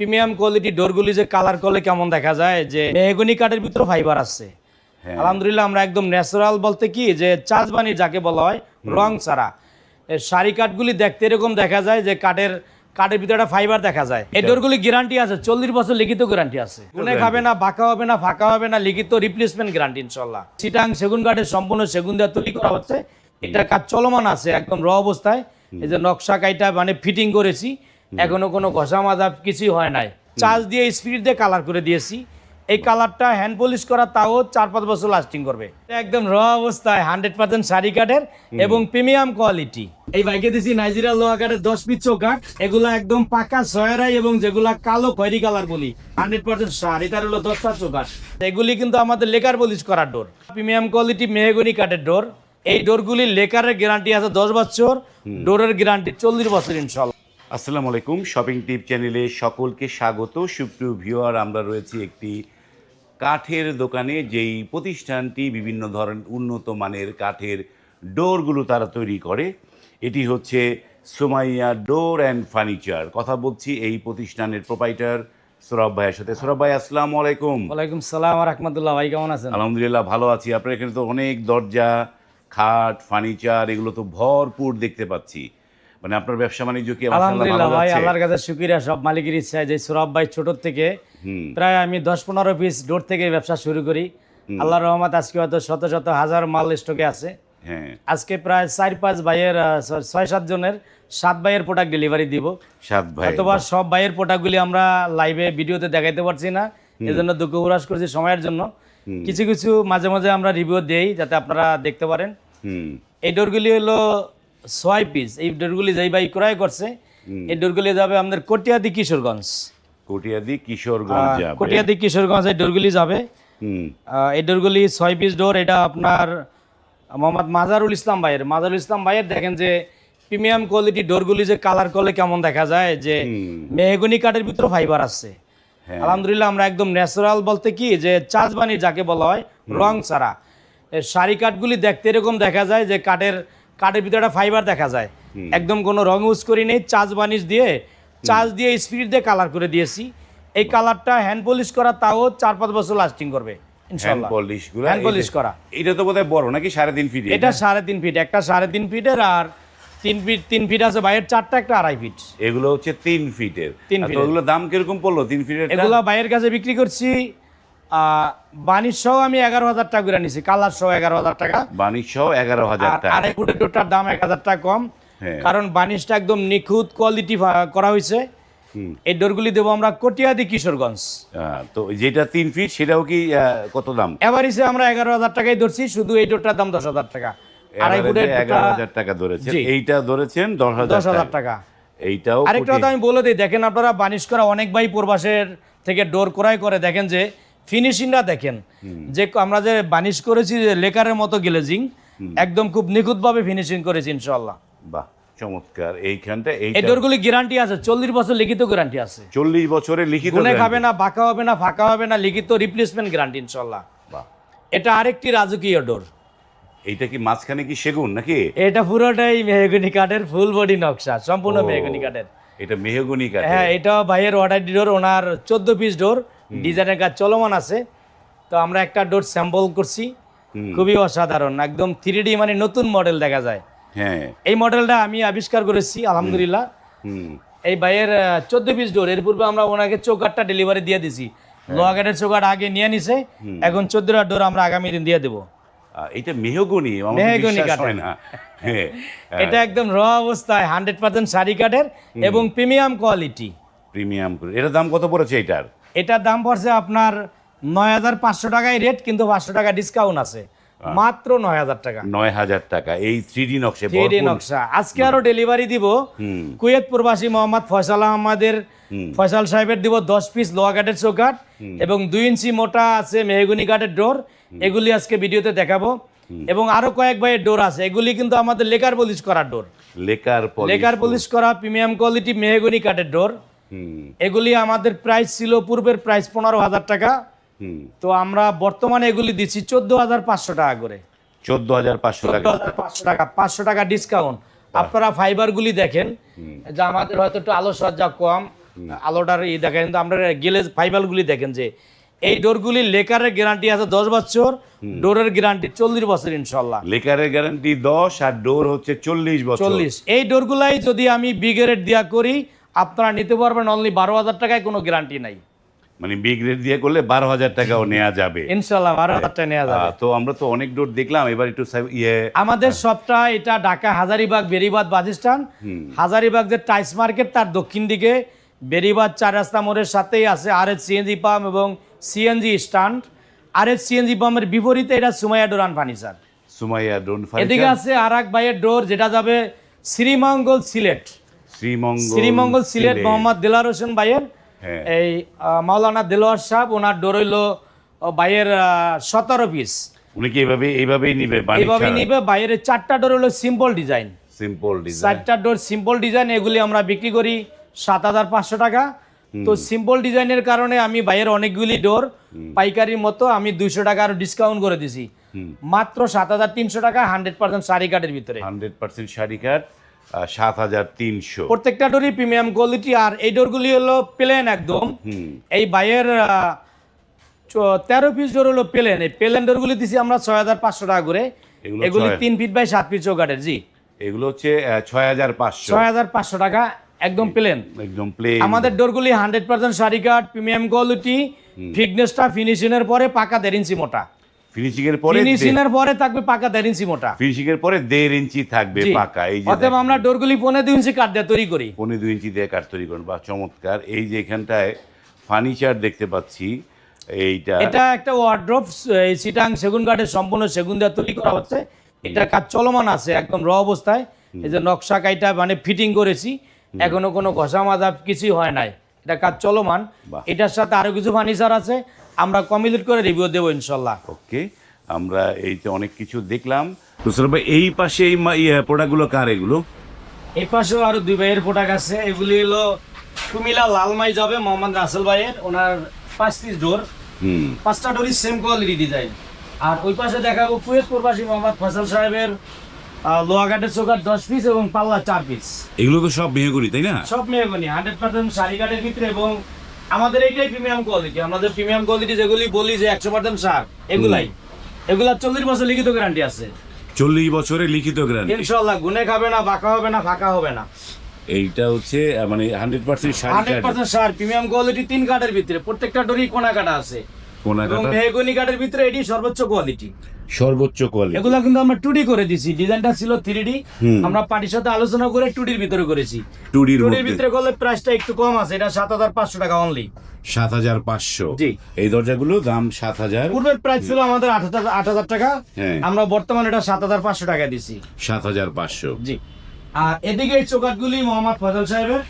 Premium quality ডোরগুলি যে colour করলে কেমন দেখা যায়? যে মেহগনি কাঠের ভিতরে ফাইবার আছে। হ্যাঁ। আলহামদুলিল্লাহ আমরা একদম ন্যাচারাল বলতে কি যে চাষবানি যাকে বলা হয় রং ছাড়া। শাড়ি কাঠগুলি দেখতে এরকম দেখা যায় যে কাঠের কাঠের ভিতরে একটা ফাইবার দেখা যায়। এই ডোরগুলি গ্যারান্টি আছে চল্লিশ বছর লিখিত গ্যারান্টি আছে। গুনে খাবে না বাঁকা হবে না ফাঁকা হবে না লিখিত রিপ্লেসমেন্ট গ্যারান্টি ইনশাল্লাহ। সিটাং সেগুন কাঠের সম্পূর্ণ সেগুন দিয়ে তৈরি করা হচ্ছে। এটা কাজ চলমান আছে একদম র অবস্থায়। এই যে নকশা কাইটা মানে ফিটিং করেছি। এখনও কোনো ঘষা মাজা কিছুই হয় নাই। চার্জ দিয়ে স্পিড দিয়ে কালার করে দিয়েছি। এই কালারটা হ্যান্ড পলিশ করা তাও চার পাঁচ বছর লাস্টিং করবে। একদম র অবস্থায় হান্ড্রেড পার্সেন্ট শাড়ি কাঠের এবং প্রিমিয়াম কোয়ালিটি এই বাইকে দিছি নাইজেরিয়া লোহা কাঠের দশ পিস কাঠ এগুলা একদম পাকা সয়রাই এবং যেগুলা কালো খয়েরি কালার বলি। হান্ড্রেড পার্সেন্ট শাড়ি তার হলো দশ দশটা চৌকাঠ এগুলি কিন্তু আমাদের লেকার পলিশ করার ডোর প্রিমিয়াম কোয়ালিটি মেহগনি কাঠের ডোর এই ডোরগুলি লেকারের গ্যারান্টি আছে দশ বছর ডোরের গ্যারান্টি চল্লিশ বছর ইনশাল্লাহ। আসসালামু আলাইকুম। শপিং টিপ চ্যানেলে সকলকে স্বাগত। সুপ্রিয় ভিউয়ার আমরা রয়েছি একটি কাঠের দোকানে যেই প্রতিষ্ঠানটি বিভিন্ন ধরনের উন্নত মানের কাঠের ডোরগুলো তারা তৈরি করে। এটি হচ্ছে সোমাইয়া ডোর অ্যান্ড ফার্নিচার কথা বলছি এই প্রতিষ্ঠানের প্রোপাইটার সৌরভ ভাইয়ের সাথে। সৌরভ ভাই আসসালামু আলাইকুম। ওয়ালাইকুম সালাম রহমতুল্লাহ। ভাই কেমন আছেন? আলহামদুলিল্লাহ ভালো আছি। আপনার এখানে তো অনেক দরজা খাট ফার্নিচার এগুলো তো ভরপুর দেখতে পাচ্ছি। মানে আপনার ব্যবসা বাণিজ্য কি আলহামদুলিল্লাহ ভাই আল্লাহর কাছে শুক্রিয়া সব মালিকের ইচ্ছা যে সুরভ ভাই ছোট থেকে প্রায় আমি দশ পনেরো পিস ডোর থেকে ব্যবসা শুরু করি। আল্লাহ রহমত আজকে হয়তো শত শত হাজার মাল স্টকে আছে। হ্যাঁ। আজকে প্রায় চার পাঁচ ভাইয়ের ছয়- সাত জনের সাত ভাইয়ের প্রোডাক্ট ডেলিভারি দিব। সাত ভাই। অথবা সব ভাইয়ের প্রোডাক্টগুলি আমরা লাইভে ভিডিওতে দেখাইতে পারছি না। এজন্য দুঃখ প্রকাশ করছি সময়ের জন্য। কিছু কিছু মাঝে মাঝে আমরা রিভিউ দেই যাতে আপনারা দেখতে পারেন। এই ডোরগুলি হলো ছয় পিস এই ডোরগুলি যেই ভাই ক্রয় করছে এই ডোরগুলি যাবে আমাদের কটিয়াদি কিশোরগঞ্জ। কটিয়াদি কিশোরগঞ্জ কটিয়াদি কিশোরগঞ্জ এই ডোরগুলি যাবে। এই ডোরগুলি ছয় পিস ডোর এটা আপনার মোহাম্মদ মাজারুল ইসলাম ভাইয়ের। মাজারুল ইসলাম ভাইয়ের দেখেন যে প্রিমিয়াম কোয়ালিটি ডোরগুলি যে কালার করলে কেমন দেখা যায় যে মেহগনি কাঠের ভিতরে ফাইবার আছে। হ্যাঁ। আলহামদুলিল্লাহ আমরা একদম ন্যাচারাল বলতে কি যে চাষবানি যাকে বলা হয় রং ছাড়া। শাড়ি কাঠগুলি দেখতে এরকম দেখা যায় যে কাঠের কাঠের ভিতরে একটা ফাইবার দেখা যায়। একদম কোনো রং ইউজ করি নেই চাষ বানিশ দিয়ে চাষ দিয়ে স্পিড দিয়ে কালার করে দিয়েছি। এই কালারটা হ্যান্ড পলিশ করা তাও চার পাঁচ বছর লাস্টিং করবে হ্যান্ড পলিশ হ্যান্ড পলিশ করা। এটা তো বোধহয় বড় নাকি সাড়ে তিন ফিট এটা সাড়ে তিন ফিট একটা সাড়ে তিন ফিটের আর তিন ফিট তিন ফিট আছে বাইরের চারটা একটা আড়াই ফিট এগুলো হচ্ছে তিন ফিটের তিন ওগুলো দাম কীরকম পড়ল? তিন ফিটের এগুলা বাইরের কাছে বিক্রি করছি সহ আমি এগারো হাজার টাকা করে নিছি কালার সহ এগারো হাজার টাকা। বাণিজ্য সহ এগারো হাজার টাকা। আড়াই ফুটের ডোরটার দাম এক হাজার টাকা কম হ্যাঁ। কারণ বানিশটা একদম নিখুঁত কোয়ালিটি করা হয়েছে। এই ডোরগুলি দেবো আমরা কটিয়াদি কিশোরগঞ্জ। তো যেটা তিন ফিট সেটাও কি কত দাম? এভারেজে আমরা এগারো হাজার টাকাই ধরছি শুধু এই ডোরটার দাম দশ হাজার টাকা। আড়াই ফুটের এগারো হাজার টাকা ধরেছেন। এইটা ধরেছেন দশ হাজার টাকা। এইটাও আরেকটা কথা আমি বলে দিই দেখেন আপনারা বানিশ করা অনেক ভাই প্রবাসের থেকে ডোর ক্রয় করে দেখেন যে ফিনিশিংটা দেখেন। যে আমরা যে বানিশ করেছি যে লেকারের মতো গ্লেজিং একদম খুব নিখুঁতভাবে ফিনিশিং করেছি ইনশাল্লাহ বাহ চমৎকার। এইখানটা এই ডোরগুলি গ্যারান্টি আছে চল্লিশ বছর লিখিত গ্যারান্টি আছে। চল্লিশ বছরের লিখিত গুনে খাবে না বাঁকা হবে না ফাঁকা হবে না লিখিত রিপ্লেসমেন্ট গ্যারান্টি ইনশাল্লাহ এটা আরেকটি রাজকীয় ডোর। এইটা কি মাঝখানে কি সেগুন নাকি? এটা পুরোটাই মেহগনি কাঠের ফুল বডি নকশা সম্পূর্ণ মেহগনি কাঠের। এটা মেহগনি কাঠ হ্যাঁ এটা ভাইয়ের অর্ডার ডোর ওনার চোদ্দ পিস ডোর ডিজাইনের কাজ চলমান আছে। তো আমরা একটা ডোর স্যাম্পল করছি। খুবই অসাধারণ একদম থ্রি মানে নতুন মডেল দেখা যায়। হ্যাঁ। এই মডেলটা আমি আবিষ্কার করেছি আলহামদুলিল্লাহ। এই ভাইয়ের চোদ্দ পিস ডোর এর পূর্বে আমরা ওনাকে চৌকাটটা ডেলিভারি দিয়ে দিছি। লোহাগাটের চৌকাট আগে নিয়ে নিছে এখন চোদ্দটা ডোর আমরা আগামী দিন দিয়ে দেবো। এটা মেহগনি মেহগনি হয় না। হ্যাঁ। এটা একদম র অবস্থায় হান্ড্রেড পার্সেন্ট শাড়ি কাঠের এবং প্রিমিয়াম কোয়ালিটি প্রিমিয়াম করে। এটার দাম কত পড়েছে এটার? এটার দাম পড়ছে আপনার নয় হাজার পাঁচশো টাকায় রেট কিন্তু পাঁচশো টাকা ডিসকাউন্ট আছে। মাত্র নয় হাজার টাকা। নয় হাজার টাকা। এই থ্রি ডি নকশে থ্রি ভরপুর। নকশা। আজকে আরও ডেলিভারি দিব। কুয়েত প্রবাসী মোহাম্মদ ফয়সাল আহমদের ফয়সাল সাহেবের দিব দশ পিস লোহা কাঠের চৌকাঠ এবং দুই ইঞ্চি মোটা আছে মেহগুনি কাঠের ডোর। এগুলি আজকে ভিডিওতে দেখাবো। এবং আরও কয়েক ভাইয়ের ডোর আছে। এগুলি কিন্তু আমাদের লেকার পলিশ করার door. Lacquer polish lacquer polish করা প্রিমিয়াম কোয়ালিটি মেহগুনি কাঠের ডোর। এগুলি আমাদের প্রাইস ছিল পূর্বের প্রাইস পনেরো হাজার টাকা। হুম। তো আমরা বর্তমানে এগুলি দিচ্ছি চোদ্দ হাজার পাঁচশো টাকা করে। চোদ্দ হাজার পাঁচশো টাকা। পাঁচশো টাকা পাঁচশো টাকা ডিসকাউন্ট আপনারা ফাইবার গুলি দেখেন যে আমাদের হয়তো একটু আলো সজ্জা কম আলোটার ই দেখেন কিন্তু আমরা গেলে ফাইবারগুলি দেখেন যে এই ডোরগুলি লেকারের গ্যারান্টি আছে দশ বছর ডোরের গ্যারান্টি চল্লিশ বছর ইনশাল্লাহ। লেকারের গ্যারান্টি দশ আর ডোর হচ্ছে চল্লিশ বছর। চল্লিশ। এই ডোরগুলাই যদি আমি বিগেরেট দিয়া করি আপনারা নিতে পারবেন অনলি বারো হাজার টাকায় কোনো গ্যারান্টি নাই। মানে বিগ রেট দিয়ে করলে বারো হাজার টাকাও নেওয়া যাবে। ইনশাল্লাহ বারো হাজার টাকা নেওয়া যাবে। তো আমরা তো অনেক ডোর দেখলাম এবার একটু ইয়ে আমাদের সবটা এটা ঢাকা হাজারিবাগ বেরিবাদ বাজিস্তান হাজারিবাগ যে টাইস মার্কেট তার দক্ষিণ দিকে বেরিবাদ চার রাস্তা মোড়ের সাথেই আছে আর এস সিএনজি পাম্প এবং CNG stand R S CNG পাম্পের বিপরীতে এটা Sumaiya door and furniture. Sumaiya ডোন এদিকে আছে আর এক বাইয়ের ডোর যেটা যাবে শ্রীমঙ্গল সিলেট। শ্রীমঙ্গল শ্রীমঙ্গল সিলেট মোহাম্মদ দিলার হোসেন ভাইয়ের। হ্যাঁ। এই মাওলানা দেলোয়ার সাহেব ওনার ডোর হইল ভাইয়ের সতেরো পিস উনি কি এইভাবে এইভাবেই নিবে এইভাবে নিবে বাইরের চারটা ডোর হলো সিম্পল ডিজাইন সিম্পল ডিজাইন চারটা ডোর সিম্পল ডিজাইন এগুলি আমরা বিক্রি করি সাত হাজার পাঁচশো টাকা। তো সিম্পল ডিজাইনের কারণে আমি বাইরের অনেকগুলি ডোর পাইকারির মতো আমি দুইশো টাকা আরও ডিসকাউন্ট করে দিছি। মাত্র সাত হাজার তিনশো টাকা হান্ড্রেড পার্সেন্ট শাড়ি কার্ডের ভিতরে। হান্ড্রেড পার্সেন্ট শাড়ি কাট সাত হাজার তিনশো। প্রত্যেকটা ডোরই প্রিমিয়াম কোয়ালিটি আর এই ডোরগুলি হলো প্লেন একদম। এই বাইয়ের তেরো পিস ডোর হলো প্লেন এই প্লেন ডোরগুলি দিছি আমরা ছয় হাজার পাঁচশো টাকা করে। এগুলি তিন ফিট বাই সাত ফিট চৌকাটের জি। এগুলো হচ্ছে ছয় হাজার পাঁচশো। ছয় হাজার পাঁচশো টাকা একদম প্লেন একদম প্লেন আমাদের ডোরগুলি হান্ড্রেড পার্সেন্ট শাড়ি কাঠ প্রিমিয়াম কোয়ালিটি ফিটনেসটা ফিনিশিং এর পরে পাকা দেড় ইঞ্চি মোটা। ফিনিশিং এর পরে ফিনিশিং এর পরে থাকবে পাকা দেড় ইঞ্চি মোটা। ফিনিশিং এর পরে দেড় ইঞ্চি থাকবে পাকা এই যে অতএব আমরা ডোরগুলি পনেরো দুই ইঞ্চি কাঠ দিয়ে তৈরি করি। পনেরো দুই ইঞ্চি দিয়ে কাঠ তৈরি করেন বা চমৎকার। এই যে এখানটায় ফার্নিচার দেখতে পাচ্ছি এইটা এটা একটা ওয়ার্ড্রপ এই সিটাং সেগুন কাঠের সম্পূর্ণ সেগুন দিয়ে তৈরি করা হচ্ছে। এটা কাজ চলমান আছে একদম র অবস্থায়। এই যে নকশা কাইটা মানে ফিটিং করেছি এখনও কোনো ঘষা মাজা কিছুই হয় নাই। এটা কাজ চলমান। এটার সাথে আরও কিছু ফার্নিচার আছে। আমরা কমপ্লিট করে রিভিউ দেবো ইনশাল্লাহ ওকে আমরা এই তো অনেক কিছু দেখলাম। তো স্যার ভাই এই পাশে এই ইয়ে প্রোডাক্টগুলো কার এগুলো? এই পাশেও আরও দুই ভাইয়ের প্রোডাক্ট আছে। এগুলি হলো কুমিলা লালমাই যাবে মোহাম্মদ রাসেল ভাইয়ের। ওনার পাঁচ পিস ডোর পাঁচটা ডোরই সেম কোয়ালিটি ডিজাইন আর ওই পাশে দেখাবো কুয়েত প্রবাসী মোহাম্মদ ফসল সাহেবের লোহাঘাটের চোখার দশ পিস এবং পাল্লা চার পিস এগুলো তো সব করি তাই না? সব মেহগনি হান্ড্রেড পার্সেন্ট শাড়ি কাঠের ভিতরে এবং আমাদের এইটাই প্রিমিয়াম কোয়ালিটি আমাদের প্রিমিয়াম কোয়ালিটি যেগুলি বলি যে একশো পার্সেন্ট সার এগুলাই। এগুলা চল্লিশ বছর লিখিত গ্যারান্টি আছে। চল্লিশ বছরের লিখিত গ্রান্ড ইনশাল্লাহ গুনে খাবে না বাঁকা হবে না ফাঁকা হবে না। এইটা হচ্ছে মানে হান্ড্রেড পার্সেন্ট শাড়ি হান্ড্রেড পার্সেন্ট সার প্রিমিয়াম কোয়ালিটি তিন কাঠের ভিতরে প্রত্যেকটা ডোরি কোনা কাটা আছে। এবং কোনাকাটা মেহগনি কাঠের ভিতরে এটি সর্বোচ্চ কোয়ালিটি সর্বোচ্চ কোয়ালিটি এগুলা কিন্তু আমরা টুডি করে দিছি। ডিজাইনটা ছিল থ্রি আমরা পার্টির সাথে আলোচনা করে টুডির ভিতরে করেছি। টুডির ভিতরে করলে প্রাইসটা একটু কম আছে। এটা সাত হাজার পাঁচশো টাকা অনলি সাত হাজার পাঁচশো। জি। এই দরজাগুলো দাম সাত হাজার। পূর্বের প্রাইস ছিল আমাদের আট হাজার আট হাজার টাকা। হ্যাঁ। আমরা বর্তমানে এটা সাত হাজার পাঁচশো টাকা দিছি। সাত হাজার পাঁচশো। জি। আর এদিকে এই চোকাটগুলি মোহাম্মদ ফজল সাহেবের।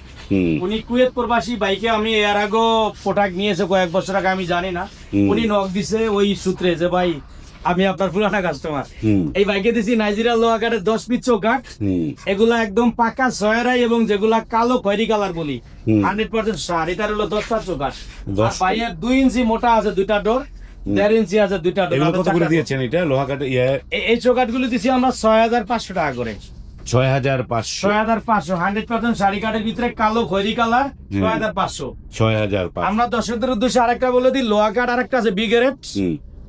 উনি কুয়েত প্রবাসী বাইকে আমি এর আগেও প্রোডাক্ট নিয়েছে কয়েক বছর আগে আমি জানি না। উনি নক দিছে ওই সূত্রে যে ভাই আমি আপনার পুরানা কাস্টমার এই বাইকে দিছি নাইজেরিয়া লোহাঘাটের দশ পিস চৌকাট এগুলা একদম পাকা সয়রাই এবং যেগুলা কালো খয়েরি কালার বলি। হান্ড্রেড পার্সেন্ট সার। এটার হলো দশটা চৌকাট বাইয়ের দুই ইঞ্চি মোটা আছে দুইটা ডোর দেড় ইঞ্চি আছে দুইটা ডোর কত করে দিয়েছেন এটা? লোহা কাটা ইয়ে? এই দিছি আমরা ছয় হাজার পাঁচশো টাকা করে। ছয় হাজার পাঁচশো। ছয় হাজার পাঁচশো। হান্ড্রেড পার্সেন্ট শাড়ি কাঠের ভিতরে কালো কালার ছয় হাজার পাঁচশো। ছয় হাজার আমরা দর্শকদের উদ্দেশ্যে আরেকটা বলে দিই লোহা কাঠ আরেকটা আছে বিগেরেট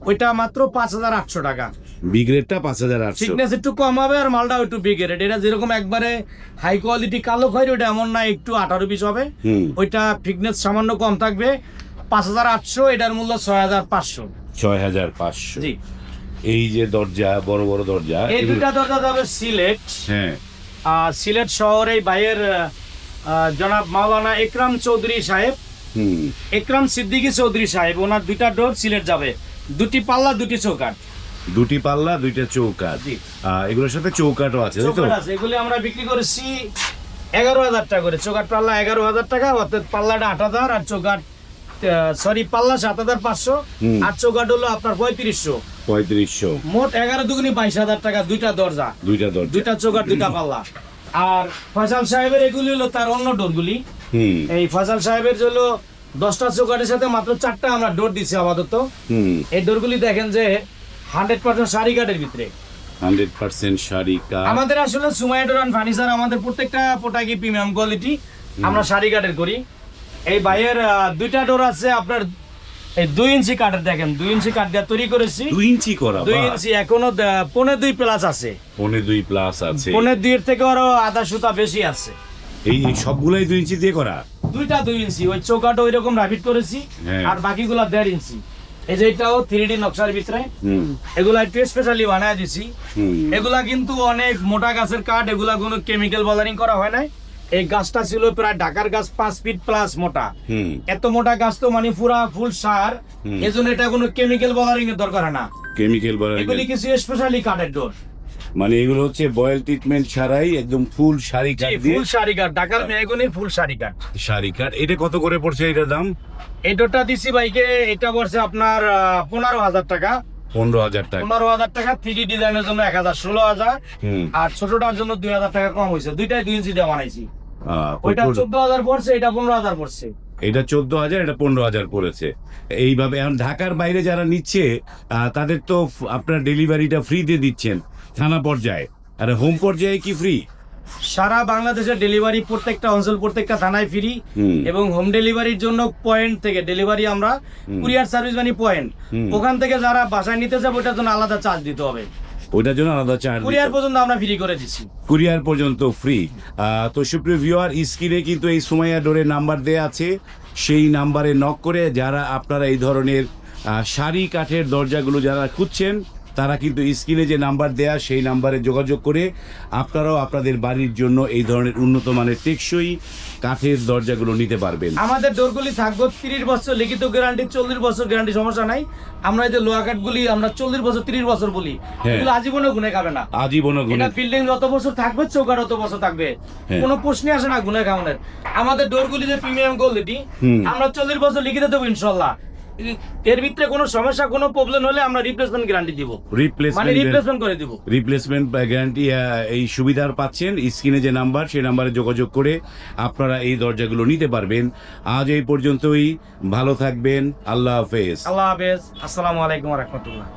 ওইটা মাত্র পাঁচ হাজার আটশো টাকা। বি গ্রেডটা পাঁচ হাজার আটশো। থিকনেস একটু কম হবে আর মালটাও একটু বিগ রেট এটা যেরকম একবারে হাই কোয়ালিটি কালো খয়েরি ওটা এমন না একটু আঠারো পিস হবে। ওইটা থিকনেস সামান্য কম থাকবে। পাঁচ হাজার আটশো এটার মূল্য ছয় হাজার পাঁচশো। ছয় হাজার পাঁচশো। জি। এই যে দরজা বড় বড় দরজা এই দুইটা দরজা যাবে সিলেট। হ্যাঁ। আহ, সিলেট শহরে বাইয়ের জনাব মাওলানা একরাম চৌধুরী সাহেব। হুম। একরাম সিদ্দিকী চৌধুরী সাহেব ওনার দুইটা ডোর সিলেট যাবে। দুটি পাল্লা দুটি চৌকাট দুটি পাল্লা দুইটা চৌকাট এগুলোর সাথে চৌকাটও আছে তাই তো? এগুলি আমরা বিক্রি করেছি এগারো হাজার টাকা করে। চৌকাট পাল্লা এগারো হাজার টাকা অর্থাৎ পাল্লাটা আট হাজার আর চৌকাট সরি পাল্লা সাত হাজার পাঁচশো। আর চৌকাট হলো আপনার পঁয়ত্রিশশো। পঁয়ত্রিশশো। মোট এগারো দুগুনি বাইশ হাজার টাকা দুইটা দরজা। দুইটা দরজা। দুইটা চৌকাট দুইটা পাল্লা। আর ফয়সাল সাহেবের এগুলি হলো তার অন্য ডোরগুলি। এই ফয়সাল সাহেবের হলো দশটা চৌকাটের সাথে মাত্র চারটা আমরা ডোর দিচ্ছি আপাতত। এই ডোরগুলি দেখেন যে হান্ড্রেড পার্সেন্ট শাড়ি কাঠের ভিতরে। হান্ড্রেড পার্সেন্ট শাড়ি কাঠ। আমাদের আসলে অ্যান্ড ফার্নিচার আমাদের প্রত্যেকটা প্রোডাক্টই প্রিমিয়াম কোয়ালিটি আমরা শাড়ি কাঠের করি। এই বাইয়ের দুইটা ডোর আছে আপনার এই দুই ইঞ্চি কাঠের দেখেন দুই ইঞ্চি কাঠ দিয়ে তৈরি করেছি। দুই ইঞ্চি করা দুই ইঞ্চি এখনও পৌনে দুই প্লাস আছে। পৌনে দুই প্লাস আছে। পৌনে দুইয়ের থেকে আরও আধা সুতা বেশি আছে। এই এই সবগুলাই দুই ইঞ্চি দিয়ে করা? দুইটা দুই ইঞ্চি। ওই চৌকাটা ওই রকম রাবিট করেছি হ্যাঁ। আর বাকিগুলা দেড় ইঞ্চি। এই যে এটাও থ্রি ডি নকশার ভিতরে। এগুলা একটু স্পেশালি বানায় দিছি। এগুলা কিন্তু অনেক মোটা গাছের কাঠ এগুলা কোনো কেমিক্যাল বলারিং করা হয় নাই। এই গাছটা ছিল প্রায় ঢাকার গাছ পাঁচ ফিট প্লাস মোটা। এত মোটা গাছ তো মানে পুরা ফুল সার। এজন্য এটা কোনো কেমিক্যাল বলারিং এর দরকার হয় না। কেমিক্যাল বলা এগুলি কিছু স্পেশালি কাঠের ডোর মানে এগুলো হচ্ছে বয়েল ট্রিটমেন্ট ছাড়াই একদম ফুল শাড়ি কাঠ দিয়ে। ফুল শাড়ি কাঠ ঢাকার মেহগুনি ফুল শাড়ি কাঠ। শাড়ি কাঠ। এটা কত করে পড়ছে এটার দাম? ডোরটা দিছি বাইকে এটা পড়ছে আপনার পনেরো হাজার টাকা। পনেরো হাজার টাকা। পনেরো হাজার টাকা থ্রি ডিজাইনের জন্য এক হাজার ষোলো হাজার। আর ছোটটার জন্য দুই হাজার টাকা কম হয়েছে। দুইটাই দুই ইঞ্চি দিয়ে বানাইছি। ওইটা চোদ্দ হাজার পড়ছে এটা পনেরো হাজার পড়ছে। এটা চোদ্দ হাজার এটা পনেরো হাজার পড়েছে। এইভাবে এখন ঢাকার বাইরে যারা নিচ্ছে তাদের তো আপনার ডেলিভারিটা ফ্রি দিয়ে দিচ্ছেন। থানা পর্যায়ে। আর হোম পর্যায়ে কি ফ্রি সারা বাংলাদেশের ডেলিভারি প্রত্যেকটা অঞ্চল প্রত্যেকটা থানায় ফ্রি এবং হোম ডেলিভারির জন্য পয়েন্ট থেকে ডেলিভারি আমরা কুরিয়ার সার্ভিস মানে পয়েন্ট ওখান থেকে যারা বাসায় নিতে যাবে ওটার জন্য আলাদা চার্জ দিতে হবে। ওইটার জন্য আলাদা চার্জ কুরিয়ার পর্যন্ত আমরা ফ্রি করে দিচ্ছি। কুরিয়ার পর্যন্ত ফ্রি তো সুপ্রিয় ভিউয়ার স্ক্রিনে কিন্তু এই সুমাইয়া ডোরের নাম্বার দেয়া আছে। সেই নাম্বারে নক করে যারা আপনারা এই ধরনের শাড়ি কাঠের দরজাগুলো যারা খুঁজছেন তারা কিন্তু স্ক্রিনে যে নাম্বার দেয়া সেই নাম্বারে যোগাযোগ করে আপনারাও আপনাদের বাড়ির জন্য এই ধরনের উন্নত মানের টেকসই কাঠের দরজাগুলো নিতে পারবেন। আমাদের ডোরগুলি থাকবে তিরিশ বছর লিখিত গ্যারান্টি চল্লিশ বছর গ্যারান্টি সমস্যা নাই। আমরা যে লোহা কাঠগুলি আমরা চল্লিশ বছর তিরিশ বছর বলি। হ্যাঁ। এগুলো আজীবনে গুনে খাবে না। আজীবন এটা বিল্ডিং যত বছর থাকবে চৌকার তত বছর থাকবে। হ্যাঁ। কোনো প্রশ্নই আসে না গুনে খাওয়ানোর। আমাদের ডোরগুলি যে প্রিমিয়াম কোয়ালিটি। আমরা চল্লিশ বছর লিখিত দেবো ইনশাল্লাহ। এর ভিতরে কোনো সমস্যা কোনো প্রবলেম হলে আমরা রিপ্লেসমেন্ট গ্যারান্টি দিব। মানে রিপ্লেসমেন্ট করে দিব। রিপ্লেসমেন্ট গ্যারান্টি এই সুবিধার পাচ্ছেন। স্ক্রিনে যে নাম্বার সেই নাম্বারে যোগাযোগ করে আপনারা এই দরজাগুলো নিতে পারবেন। আজ এই পর্যন্তই। ভালো থাকবেন। আল্লাহ হাফেজ। আল্লাহ হাফেজ। আসসালামু আলাইকুম রহমতুল্লাহ।